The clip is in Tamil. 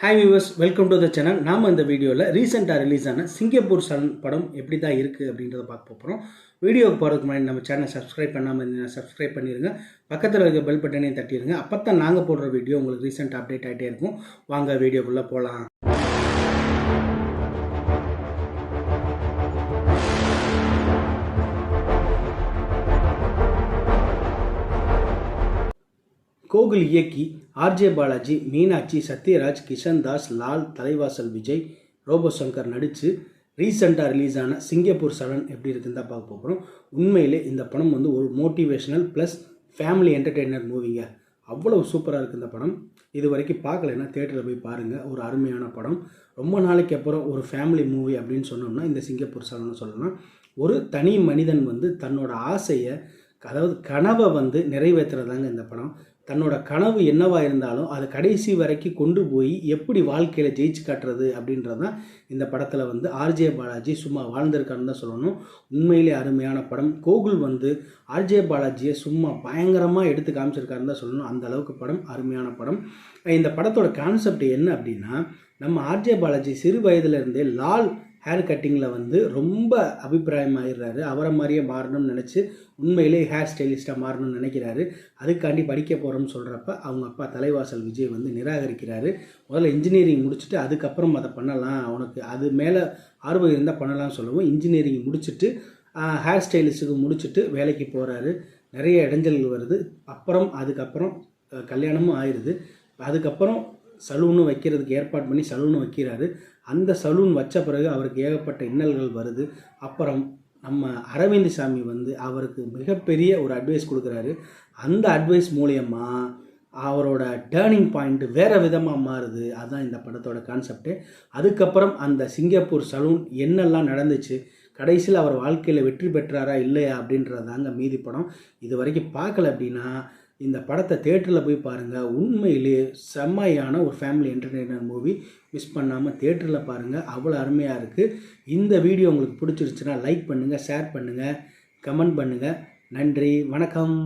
Hi viewers welcome to the channel நாம் இந்த வீடியோவில் ரீசெண்டாக ரிலீஸ் ஆன சிங்கப்பூர் சன் படம் எப்படி தான் இருக்குது அப்படின்றத பார்க்க போகிறோம் வீடியோக்கு போகிறதுக்கு முன்னாடி நம்ம சேனலை சப்ஸ்கிரைப் பண்ணாமல் இருந்தீங்கன்னா சப்ஸ்கிரைப் பண்ணிடுங்க பக்கத்தில் இருக்க பெல் பட்டனையும் தட்டிடுங்க அப்போ தான் நாங்கள் போடுற வீடியோ உங்களுக்கு ரீசெண்ட் அப்டேட் ஆகிட்டே இருக்கும். வாங்க வீடியோக்குள்ளே போகலாம் கோகுல் இயக்கி ஆர்ஜே பாலாஜி மீனாட்சி சத்யராஜ் கிஷன் தாஸ் லால் தலைவாசல் விஜய் ரோபோ சங்கர் நடித்து ரீசெண்டாக ரிலீஸ் ஆன சிங்கப்பூர் செவன் எப்படி இருக்குன்னு தான் பார்க்க போகிறோம் உண்மையிலே இந்த படம் வந்து ஒரு மோட்டிவேஷனல் ப்ளஸ் ஃபேமிலி என்டர்டெய்னர் மூவிங்க. அவ்வளோ சூப்பராக இருக்குது இந்த படம். இது வரைக்கும் பார்க்கலைன்னா தேட்டரில் போய் பாருங்கள் ஒரு அருமையான படம். ரொம்ப நாளைக்கு அப்புறம் ஒரு ஃபேமிலி மூவி அப்படின்னு சொன்னோம்னா இந்த சிங்கப்பூர் செவன் சொல்லணும்னா ஒரு தனி மனிதன் வந்து தன்னோட ஆசையை அதாவது கனவை வந்து நிறைவேற்றுறதாங்க இந்த படம். தன்னோட கனவு என்னவாக இருந்தாலும் அதை கடைசி வரைக்கும் கொண்டு போய் எப்படி வாழ்க்கையில் ஜெயிச்சு காட்டுறது அப்படின்றது தான் இந்த படத்தில் வந்து ஆர்ஜே பாலாஜி சும்மா வாழ்ந்திருக்காருன்னு தான் சொல்லணும். உண்மையிலே அருமையான படம். கோகுல் வந்து ஆர்ஜே பாலாஜியை சும்மா பயங்கரமாக எடுத்து காமிச்சிருக்காருன்னு தான் சொல்லணும். அந்த அளவுக்கு படம் அருமையான படம். இந்த படத்தோட கான்செப்ட் என்ன அப்படின்னா நம்ம ஆர்ஜே பாலாஜி சிறு வயதுலேருந்தே லால் ஹேர் கட்டிங்கில் வந்து ரொம்ப அபிப்பிராயம் ஆயிடுறாரு அவரை மாதிரியே மாறணும்னு நினச்சி உண்மையிலே ஹேர் ஸ்டைலிஸ்ட்டாக மாறணும்னு நினைக்கிறாரு. அதுக்காண்டி படிக்க போகிறோம்னு சொல்கிறப்ப அவங்க அப்பா தலைவாசல் விஜய் வந்து நிராகரிக்கிறாரு. முதல்ல இன்ஜினியரிங் முடிச்சுட்டு அதுக்கப்புறம் அதை பண்ணலாம். அவனுக்கு அது மேலே ஆர்வம் இருந்தால் பண்ணலாம்னு சொல்லவும். இன்ஜினியரிங் முடிச்சுட்டு ஹேர் ஸ்டைலிஸ்ட்டுக்கு முடிச்சுட்டு வேலைக்கு போகிறாரு நிறைய இடைஞ்சல்கள் வருது. அப்புறம் அதுக்கப்புறம் கல்யாணமும் ஆயிடுது அதுக்கப்புறம் சலூனும் வைக்கிறதுக்கு ஏற்பாடு பண்ணி சலூனும் வைக்கிறாரு. அந்த சலூன் வச்ச பிறகு அவருக்கு ஏகப்பட்ட இன்னல்கள் வருது. அப்புறம் நம்ம அரவிந்த் சாமி வந்து அவருக்கு மிகப்பெரிய ஒரு அட்வைஸ் கொடுக்குறாரு. அந்த அட்வைஸ் மூலயமா அவரோட டேர்னிங் பாயிண்ட் வேறு விதமாக மாறுது. அதுதான் இந்த படத்தோட கான்செப்ட்டு அதுக்கப்புறம் அந்த சிங்கப்பூர் சலூன் என்னெல்லாம் நடந்துச்சு கடைசியில் அவர் வாழ்க்கையில் வெற்றி பெற்றாரா இல்லையா அப்படின்றதாங்க மீதி படம். இது வரைக்கும் பார்க்கல அப்படின்னா இந்த படத்தை தேட்டரில் போய் பாருங்கள் உண்மையிலேயே செம்மையான ஒரு ஃபேமிலி என்டர்டெய்னர் மூவி மிஸ் பண்ணாமல் தேட்டரில் பாருங்கள் அவ்வளோ அருமையாக இருக்குது இந்த வீடியோ உங்களுக்கு பிடிச்சிருச்சுன்னா லைக் பண்ணுங்கள் ஷேர் பண்ணுங்கள் கமெண்ட் பண்ணுங்கள் நன்றி வணக்கம்.